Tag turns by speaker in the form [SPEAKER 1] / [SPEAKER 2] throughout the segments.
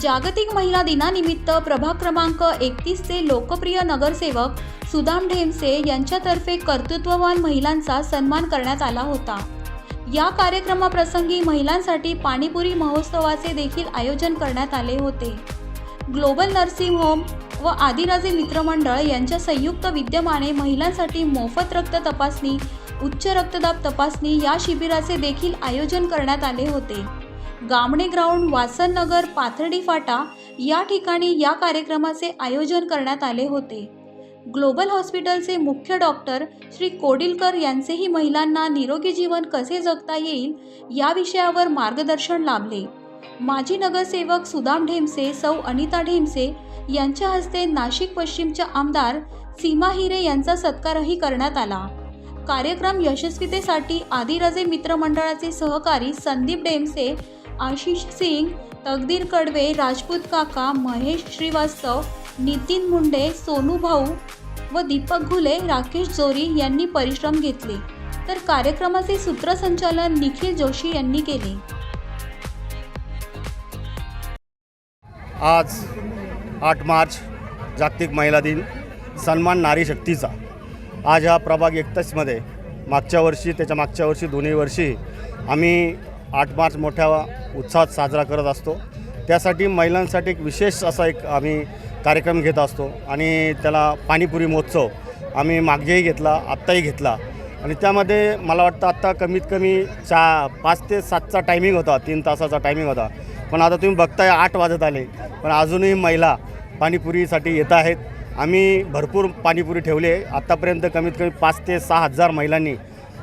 [SPEAKER 1] जागतिक महिला दिनानिमित्त प्रभाग क्रमांक एकतीसचे लोकप्रिय नगरसेवक सुदाम ढेमसे यांच्यातर्फे कर्तृत्ववान महिलांचा सन्मान करण्यात आला होता. या कार्यक्रमाप्रसंगी महिलांसाठी पाणीपुरी महोत्सवाचे देखील आयोजन करण्यात आले होते. ग्लोबल नर्सिंग होम व आदिराजे मित्रमंडळ यांच्या संयुक्त विद्यमाने महिलांसाठी मोफत रक्त तपासणी उच्च रक्तदाब तपासणी या शिबिराचे देखील आयोजन करण्यात आले होते. गामणे ग्राउंड वासननगर पाथर्डी फाटा या ठिकाणी या कार्यक्रमाचे आयोजन करण्यात आले होते. ग्लोबल हॉस्पिटलचे मुख्य डॉक्टर श्री कोडिलकर यांचेही महिलांना निरोगी जीवन कसे जगता येईल या विषयावर मार्गदर्शन लाभले. माजी नगरसेवक सुदाम ढेमसे सौ अनिता ढेमसे यांच्या हस्ते नाशिक पश्चिमच्या आमदार सीमा हिरे यांचा सत्कारही करण्यात आला. कार्यक्रम यशस्वीतेसाठी आदिराजे मित्रमंडळाचे सहकारी संदीप डेमसे आशिष सिंग तकदीर कडवे राजपूत काका महेश श्रीवास्तव नितीन मुंडे सोनू भाऊ व दीपक घुले राकेश जोरी यांनी परिश्रम घेतले. तर कार्यक्रमाचे सूत्रसंचालन निखिल जोशी यांनी केले.
[SPEAKER 2] आज आठ मार्च जागतिक महिला दिन. सन्मान नारी शक्तीचा. आज हा प्रभाग एकतीसमध्ये मागच्या वर्षी त्याच्या मागच्या वर्षी दोन्ही वर्षी आम्ही आठ मार्च मोठ्या उत्साहात साजरा करत असतो. त्यासाठी महिलांसाठी एक विशेष असा एक आम्ही कार्यक्रम घेत असतो आणि त्याला पाणीपुरी महोत्सव आम्ही मागेही घेतला आत्ताही घेतला. आणि त्यामध्ये मला वाटतं आत्ता कमीत कमी चा पाच ते सातचा टायमिंग होता तीन तासाचा टायमिंग होता. पण आता तुम्ही बघताय आठ वाजत आले पण अजूनही महिला पाणीपुरीसाठी येत आहेत. आम्ही भरपूर पाणीपुरी ठेवली आहे. आत्तापर्यंत कमीत कमी पाच ते सहा हजार महिलांनी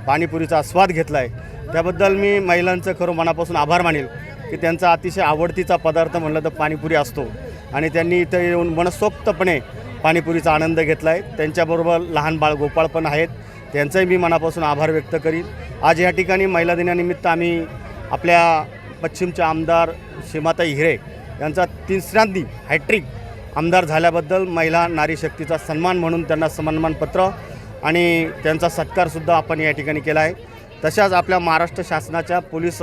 [SPEAKER 2] पाणीपुरीचा आस्वाद घेतला आहे त्याबद्दल मी महिलांचं खरं मनापासून आभार मानेल की त्यांचा अतिशय आवडतीचा पदार्थ म्हणलं तर पाणीपुरी असतो. आणि त्यांनी इथं येऊन मनसोक्तपणे पाणीपुरीचा आनंद घेतला आहे त्यांच्याबरोबर लहान बाळ गोपाळ पण आहेत. त्यांचाही मी मनापासून आभार व्यक्त करीन. आज या ठिकाणी महिला दिनानिमित्त आम्ही आपल्या पश्चिमच्या आमदार सीमाताई हिरे यांचा तिसऱ्यांदी हॅट्रिक आमदार झाल्याबद्दल महिला नारी शक्तीचा सन्मान म्हणून त्यांना सन्मानपत्र आणि त्यांचा सत्कारसुद्धा आपण या ठिकाणी केला आहे. तशाच आपल्या महाराष्ट्र शासनाच्या police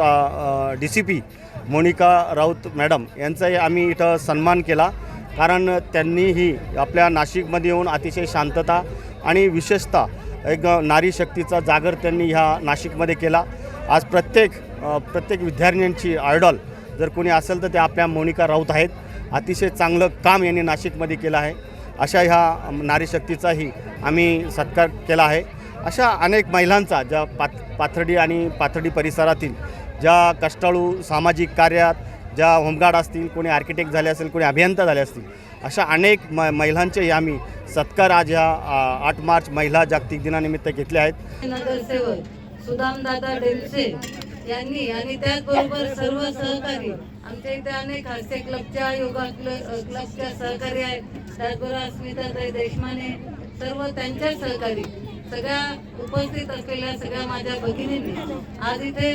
[SPEAKER 2] D C P Monika Raut madam यांचाही आम्ही इथं सन्मान केला. कारण त्यांनीही आपल्या नाशिकमध्ये येऊन अतिशय शांतता आणि विशेषतः एक नारी शक्तीचा जागर त्यांनी ह्या नाशिकमध्ये केला. आज प्रत्येक प्रत्येक विद्यार्थ्यांची आयडॉल जर कोणी असेल तर ते आपल्या मोनिका राऊत आहेत. अतिशय चांगलं काम यांनी नाशिकमध्ये केलं आहे. अशा ह्या नारी शक्तीचाही आम्ही सत्कार केला आहे. अशा अनेक महिलांचा ज्या पात पाथर्डी आणि पाथर्डी परिसरातील ज्या कष्टाळू सामाजिक कार्यात ज्या होमगार्ड असतील कोणी आर्किटेक्ट झाले असेल कोणी अभियंता झाले असतील अशा अनेक म महिलांचे आम्ही सत्कार आज ह्या आठ मार्च महिला जागतिक दिनानिमित्त घेतले आहेत.
[SPEAKER 3] नगरसेवक सुदामदादा डेमसे यांनी आणि त्याचबरोबर सर्व सहकारी आमच्या इथे अनेक हास्य क्लबच्या योगा क्लबच्या सहकारी आहेत. त्याचबरोबर अस्मिताताई देशमाने सर्व त्यांच्या सहकारी. सगळ्या उपस्थित असलेल्या सगळ्या माझ्या भगिनींनी आज इथे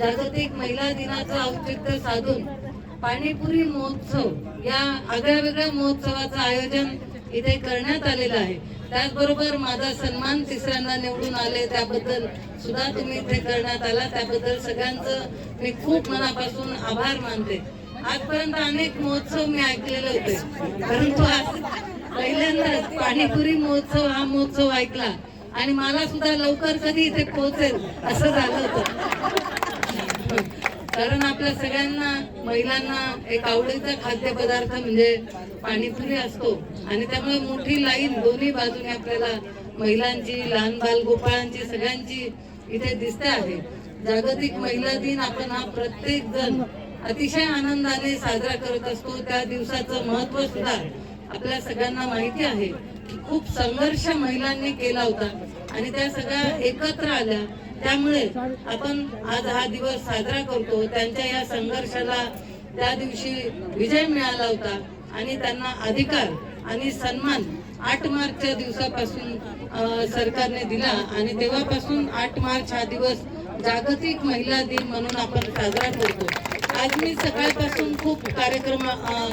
[SPEAKER 3] जागतिक महिला दिनाचं औचित्य साधून पाणीपुरी महोत्सव या आगळ्या वेगळ्या महोत्सवाचं आयोजन इथे करण्यात आलेलं आहे. त्याचबरोबर माझा सन्मान तिसऱ्यांदा निवडून आले त्याबद्दल सुद्धा तुम्ही इथे करण्यात आला. त्याबद्दल सगळ्यांचं मी खूप मनापासून आभार मानते. आजपर्यंत अनेक महोत्सव मी ऐकलेले होते. परंतु आज पहिल्यांदाच पाणीपुरी महोत्सव हा महोत्सव ऐकला. आणि मला सुद्धा लवकर कधी इथे पोहोचेल असं झालं होतं. कारण आपल्या सगळ्यांना महिलांना एक आवडीचा खाद्यपदार्थ म्हणजे पाणीपुरी असतो. आणि त्यामुळे मोठी लाईन दोन्ही बाजूने आपल्याला महिलांची लहान बालगोपाळांची सगळ्यांची इथे दिसते आहे. जागतिक महिला दिन आपण हा प्रत्येक जण अतिशय आनंदाने साजरा करत असतो. त्या दिवसाचं महत्त्व सुद्धा आपल्या सगळ्यांना माहिती आहे. खूप संघर्ष महिलांनी केला होता. आणि त्या सगळ्या एकत्र आल्या. त्यामुळे आपण आज हा दिवस साजरा करतो. त्यांच्या या संघर्षाला त्या दिवशी विजय मिळाला होता. आणि त्यांना अधिकार आणि सन्मान आठ मार्चच्या दिवसापासून सरकारने दिला. आणि तेव्हापासून आठ मार्च हा दिवस जागतिक महिला दिन म्हणून आपण साजरा करतो. आज मी सकाळपासून खूप कार्यक्रम अ,